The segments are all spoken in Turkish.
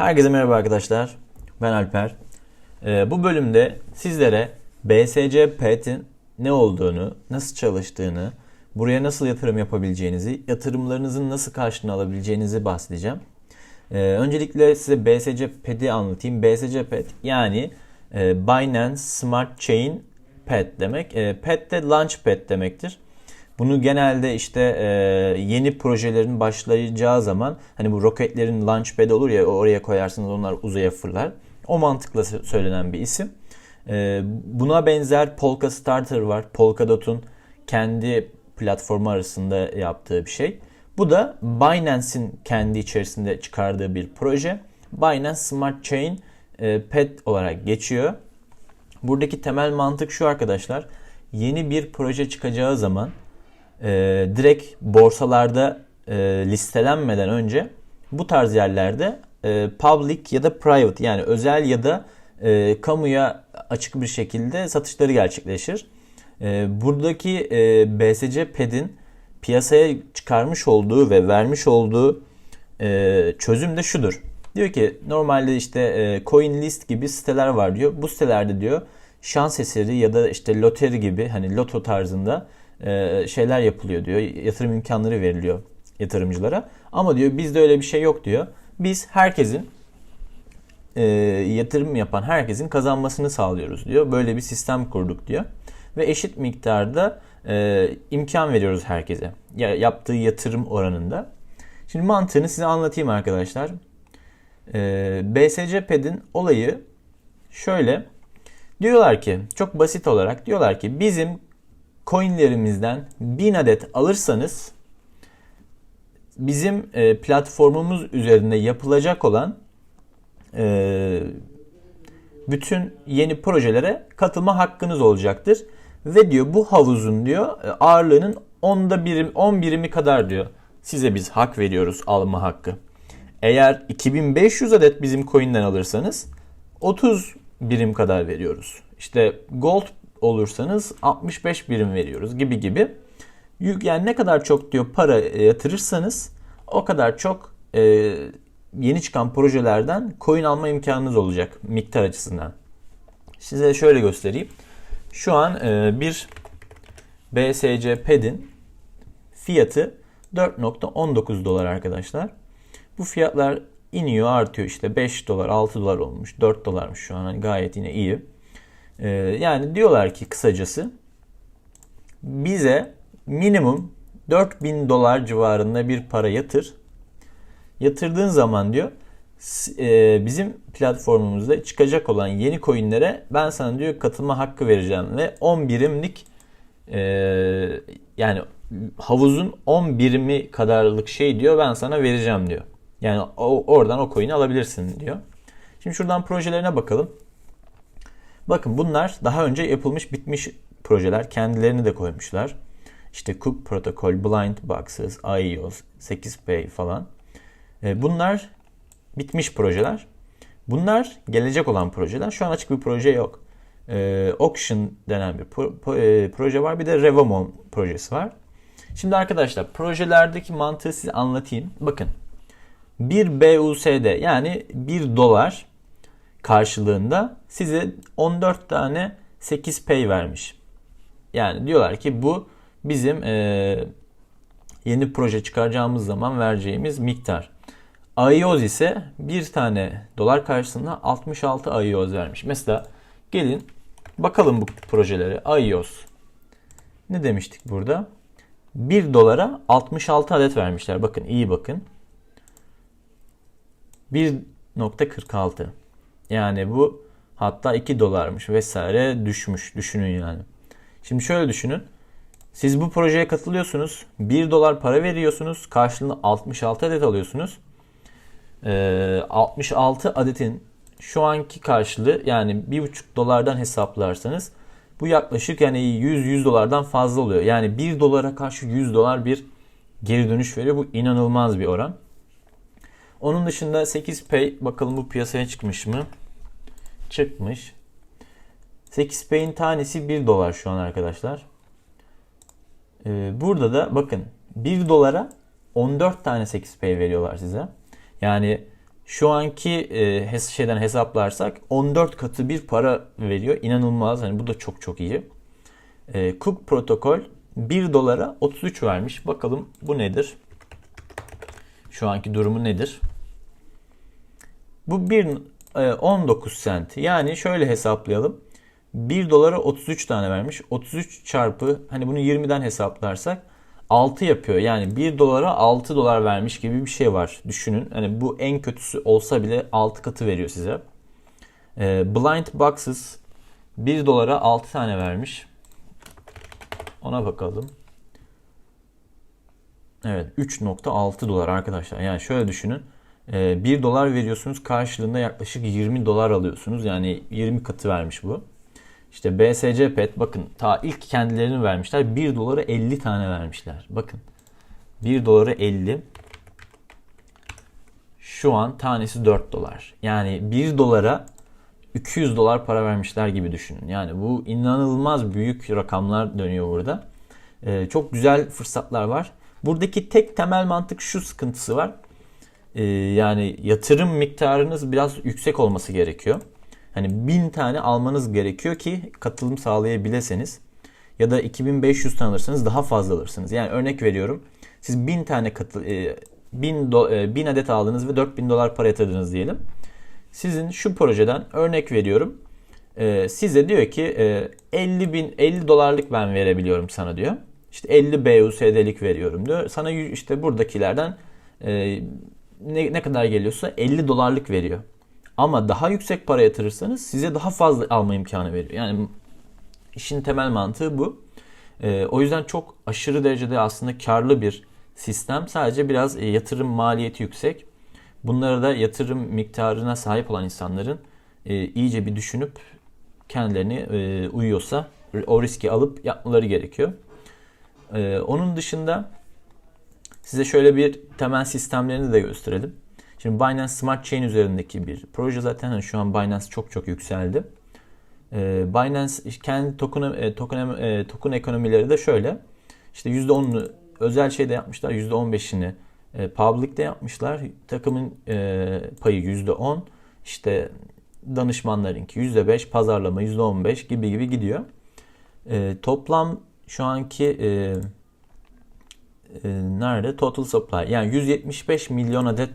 Herkese merhaba arkadaşlar. Ben Alper. Ee, bu bölümde sizlere BSC PET'in ne olduğunu, nasıl çalıştığını, buraya nasıl yatırım yapabileceğinizi, yatırımlarınızın nasıl karşılığını alabileceğinizi bahsedeceğim. Ee, öncelikle size BSC PET'i anlatayım. BSC PET yani e, Binance Smart Chain PET demek. E, PET de Launchpad demektir. Bunu genelde işte e, yeni projelerin başlayacağı zaman hani bu roketlerin launchpad olur ya oraya koyarsınız onlar uzaya fırlar. O mantıkla söylenen bir isim. E, buna benzer Polka Starter var. Polkadot'un kendi platformu arasında yaptığı bir şey. Bu da Binance'in kendi içerisinde çıkardığı bir proje. Binance Smart Chain e, PET olarak geçiyor. Buradaki temel mantık şu arkadaşlar. Yeni bir proje çıkacağı zaman e, direkt borsalarda e, listelenmeden önce bu tarz yerlerde e, public ya da private yani özel ya da e, kamuya açık bir şekilde satışları gerçekleşir. E, buradaki e, BSC PED'in piyasaya çıkarmış olduğu ve vermiş olduğu e, çözüm de şudur. Diyor ki normalde işte e, coin gibi siteler var diyor. Bu sitelerde diyor şans eseri ya da işte loteri gibi hani loto tarzında e, şeyler yapılıyor diyor. Yatırım imkanları veriliyor yatırımcılara. Ama diyor bizde öyle bir şey yok diyor. Biz herkesin e, yatırım yapan herkesin kazanmasını sağlıyoruz diyor. Böyle bir sistem kurduk diyor. Ve eşit miktarda e, imkan veriyoruz herkese. Ya, yaptığı yatırım oranında. Şimdi mantığını size anlatayım arkadaşlar. E, BSC PED'in olayı şöyle. Diyorlar ki çok basit olarak diyorlar ki bizim coinlerimizden 1000 adet alırsanız bizim e, platformumuz üzerinde yapılacak olan e, bütün yeni projelere katılma hakkınız olacaktır. Ve diyor bu havuzun diyor e, ağırlığının onda birim 10 birimi kadar diyor. Size biz hak veriyoruz alma hakkı. Eğer 2500 adet bizim coin'den alırsanız 30 birim kadar veriyoruz. İşte gold olursanız 65 birim veriyoruz gibi gibi. Yani ne kadar çok diyor para e, yatırırsanız o kadar çok e, yeni çıkan projelerden coin alma imkanınız olacak miktar açısından. Size şöyle göstereyim. Şu an e, bir BSC PED'in fiyatı 4.19 dolar arkadaşlar. Bu fiyatlar iniyor artıyor işte 5 dolar 6 dolar olmuş 4 dolarmış şu an hani gayet yine iyi. Ee, yani diyorlar ki kısacası bize minimum 4000 dolar civarında bir para yatır. Yatırdığın zaman diyor e, bizim platformumuzda çıkacak olan yeni coinlere ben sana diyor katılma hakkı vereceğim ve 10 birimlik e, yani havuzun 10 birimi kadarlık şey diyor ben sana vereceğim diyor. Yani oradan o coin'i alabilirsin diyor. Şimdi şuradan projelerine bakalım. Bakın bunlar daha önce yapılmış bitmiş projeler. Kendilerini de koymuşlar. İşte Cook Protocol, Blind Boxes, IOS, 8Pay falan. E, bunlar bitmiş projeler. Bunlar gelecek olan projeler. Şu an açık bir proje yok. Ee, Auction denen bir e, proje var. Bir de Revamon projesi var. Şimdi arkadaşlar projelerdeki mantığı size anlatayım. Bakın bir BUSD yani 1 dolar karşılığında size 14 tane 8 pay vermiş. Yani diyorlar ki bu bizim e, yeni proje çıkaracağımız zaman vereceğimiz miktar. IOS ise bir tane dolar karşısında 66 IOS vermiş. Mesela gelin bakalım bu projelere. IOS ne demiştik burada? 1 dolara 66 adet vermişler. Bakın iyi bakın. 1.46. Yani bu hatta 2 dolarmış vesaire düşmüş. Düşünün yani. Şimdi şöyle düşünün. Siz bu projeye katılıyorsunuz. 1 dolar para veriyorsunuz. Karşılığında 66 adet alıyorsunuz. Ee, 66 adetin şu anki karşılığı yani 1,5 dolardan hesaplarsanız bu yaklaşık yani 100-100 dolardan fazla oluyor. Yani 1 dolara karşı 100 dolar bir geri dönüş veriyor. Bu inanılmaz bir oran. Onun dışında 8Pay bakalım bu piyasaya çıkmış mı? Çıkmış. 8Pay'in tanesi 1 dolar şu an arkadaşlar. Ee, burada da bakın 1 dolara 14 tane 8Pay veriyorlar size. Yani Şu anki e, hes- şeyden hesaplarsak 14 katı bir para veriyor. İnanılmaz. Hani bu da çok çok iyi. E, Cook protokol 1 dolara 33 vermiş. Bakalım bu nedir? Şu anki durumu nedir? Bu 1 e, 19 sent. Yani şöyle hesaplayalım. 1 dolara 33 tane vermiş. 33 çarpı hani bunu 20'den hesaplarsak 6 yapıyor. Yani 1 dolara 6 dolar vermiş gibi bir şey var. Düşünün. Hani bu en kötüsü olsa bile 6 katı veriyor size. E, Blind Boxes 1 dolara 6 tane vermiş. Ona bakalım. Evet 3.6 dolar arkadaşlar. Yani şöyle düşünün. 1 dolar veriyorsunuz karşılığında yaklaşık 20 dolar alıyorsunuz. Yani 20 katı vermiş bu. İşte BSC Pet bakın ta ilk kendilerini vermişler. 1 dolara 50 tane vermişler. Bakın 1 dolara 50. Şu an tanesi 4 dolar. Yani 1 dolara 200 dolar para vermişler gibi düşünün. Yani bu inanılmaz büyük rakamlar dönüyor burada. Ee, çok güzel fırsatlar var. Buradaki tek temel mantık şu sıkıntısı var. Ee, yani yatırım miktarınız biraz yüksek olması gerekiyor. Hani 1000 tane almanız gerekiyor ki katılım sağlayabilirseniz. Ya da 2500 tane alırsanız daha fazla alırsınız. Yani örnek veriyorum. Siz 1000 tane katıl, e, 1000, do, e, 1000 adet aldınız ve 4000 dolar para yatırdınız diyelim. Sizin şu projeden örnek veriyorum. E, size diyor ki e, 50 bin 50 dolarlık ben verebiliyorum sana diyor. İşte 50 BUSD'lik veriyorum diyor. Sana işte buradakilerden e, ne, ne kadar geliyorsa 50 dolarlık veriyor. Ama daha yüksek para yatırırsanız size daha fazla alma imkanı veriyor. Yani işin temel mantığı bu. E, o yüzden çok aşırı derecede aslında karlı bir sistem. Sadece biraz e, yatırım maliyeti yüksek. Bunları da yatırım miktarına sahip olan insanların e, iyice bir düşünüp kendilerini e, uyuyorsa o riski alıp yapmaları gerekiyor. E, onun dışında size şöyle bir temel sistemlerini de gösterelim. Şimdi Binance Smart Chain üzerindeki bir proje zaten hani şu an Binance çok çok yükseldi. E, Binance kendi token, e, token, e, token ekonomileri de şöyle. İşte %10'unu özel şeyde yapmışlar. %15'ini e, public'te yapmışlar. Takımın e, payı %10. İşte danışmanlarınki %5, pazarlama %15 gibi gibi gidiyor. Toplam şu anki e, e, nerede? Total supply. Yani 175 milyon adet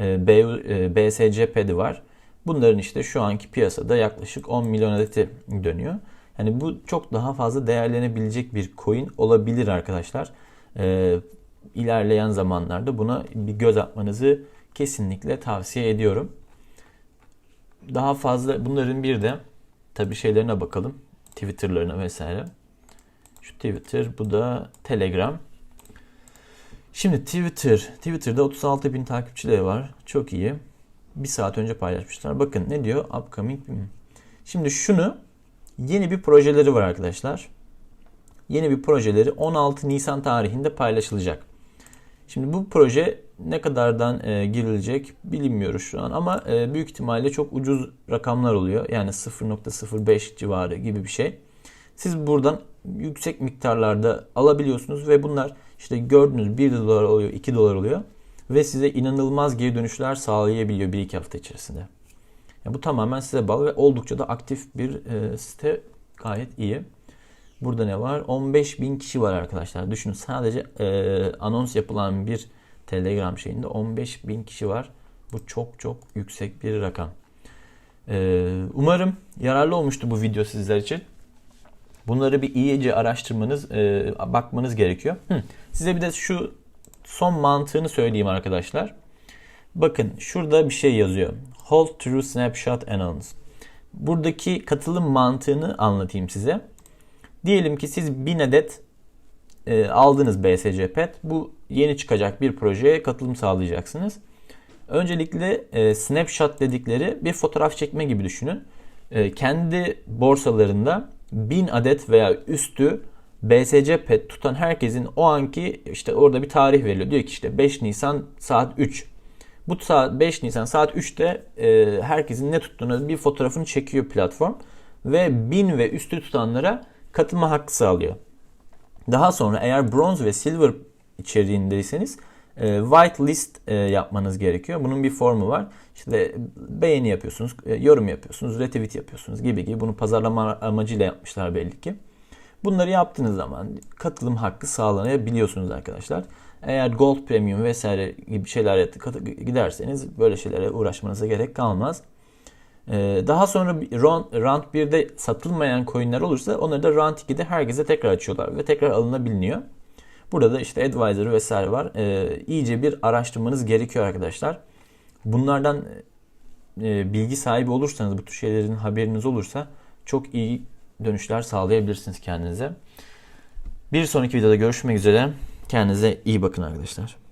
e, B, e, BSC pedi var. Bunların işte şu anki piyasada yaklaşık 10 milyon adeti dönüyor. Yani bu çok daha fazla değerlenebilecek bir coin olabilir arkadaşlar. E, ilerleyen zamanlarda buna bir göz atmanızı kesinlikle tavsiye ediyorum. Daha fazla bunların bir de tabi şeylerine bakalım. Twitter'larına vesaire. Şu Twitter, bu da Telegram. Şimdi Twitter, Twitter'da 36 bin takipçileri var. Çok iyi. Bir saat önce paylaşmışlar. Bakın ne diyor? Upcoming. Şimdi şunu yeni bir projeleri var arkadaşlar. Yeni bir projeleri 16 Nisan tarihinde paylaşılacak. Şimdi bu proje ne kadardan e, girilecek bilinmiyoruz şu an ama e, büyük ihtimalle çok ucuz rakamlar oluyor. Yani 0.05 civarı gibi bir şey. Siz buradan yüksek miktarlarda alabiliyorsunuz ve bunlar işte gördüğünüz 1 dolar oluyor, 2 dolar oluyor ve size inanılmaz geri dönüşler sağlayabiliyor 1-2 hafta içerisinde. Yani bu tamamen size bağlı ve oldukça da aktif bir e, site gayet iyi. Burada ne var? 15 bin kişi var arkadaşlar. Düşünün sadece e, anons yapılan bir Telegram şeyinde 15 bin kişi var. Bu çok çok yüksek bir rakam. E, umarım yararlı olmuştu bu video sizler için. Bunları bir iyice araştırmanız, e, bakmanız gerekiyor. Hı. Size bir de şu son mantığını söyleyeyim arkadaşlar. Bakın şurada bir şey yazıyor. Hold True Snapshot Announce. Buradaki katılım mantığını anlatayım size. Diyelim ki siz 1000 adet e, aldınız BSC Pet. Bu yeni çıkacak bir projeye katılım sağlayacaksınız. Öncelikle e, snapshot dedikleri bir fotoğraf çekme gibi düşünün. E, kendi borsalarında 1000 adet veya üstü BSC pet tutan herkesin o anki işte orada bir tarih veriliyor. Diyor ki işte 5 Nisan saat 3. Bu saat 5 Nisan saat 3'te e, herkesin ne tuttuğunu bir fotoğrafını çekiyor platform ve 1000 ve üstü tutanlara katılma hakkı sağlıyor. Daha sonra eğer bronz ve silver içeriğindeyseniz white list e, yapmanız gerekiyor. Bunun bir formu var. İşte beğeni yapıyorsunuz, e, yorum yapıyorsunuz, retweet yapıyorsunuz gibi gibi. Bunu pazarlama amacıyla yapmışlar belli ki. Bunları yaptığınız zaman katılım hakkı sağlanabiliyorsunuz arkadaşlar. Eğer Gold Premium vesaire gibi şeyler giderseniz böyle şeylere uğraşmanıza gerek kalmaz. Daha sonra Round 1'de satılmayan coinler olursa onları da Round 2'de herkese tekrar açıyorlar ve tekrar alınabiliyor. Burada da işte advisor vesaire var. Ee, iyice bir araştırmanız gerekiyor arkadaşlar. Bunlardan e, bilgi sahibi olursanız, bu tür şeylerin haberiniz olursa çok iyi dönüşler sağlayabilirsiniz kendinize. Bir sonraki videoda görüşmek üzere. Kendinize iyi bakın arkadaşlar.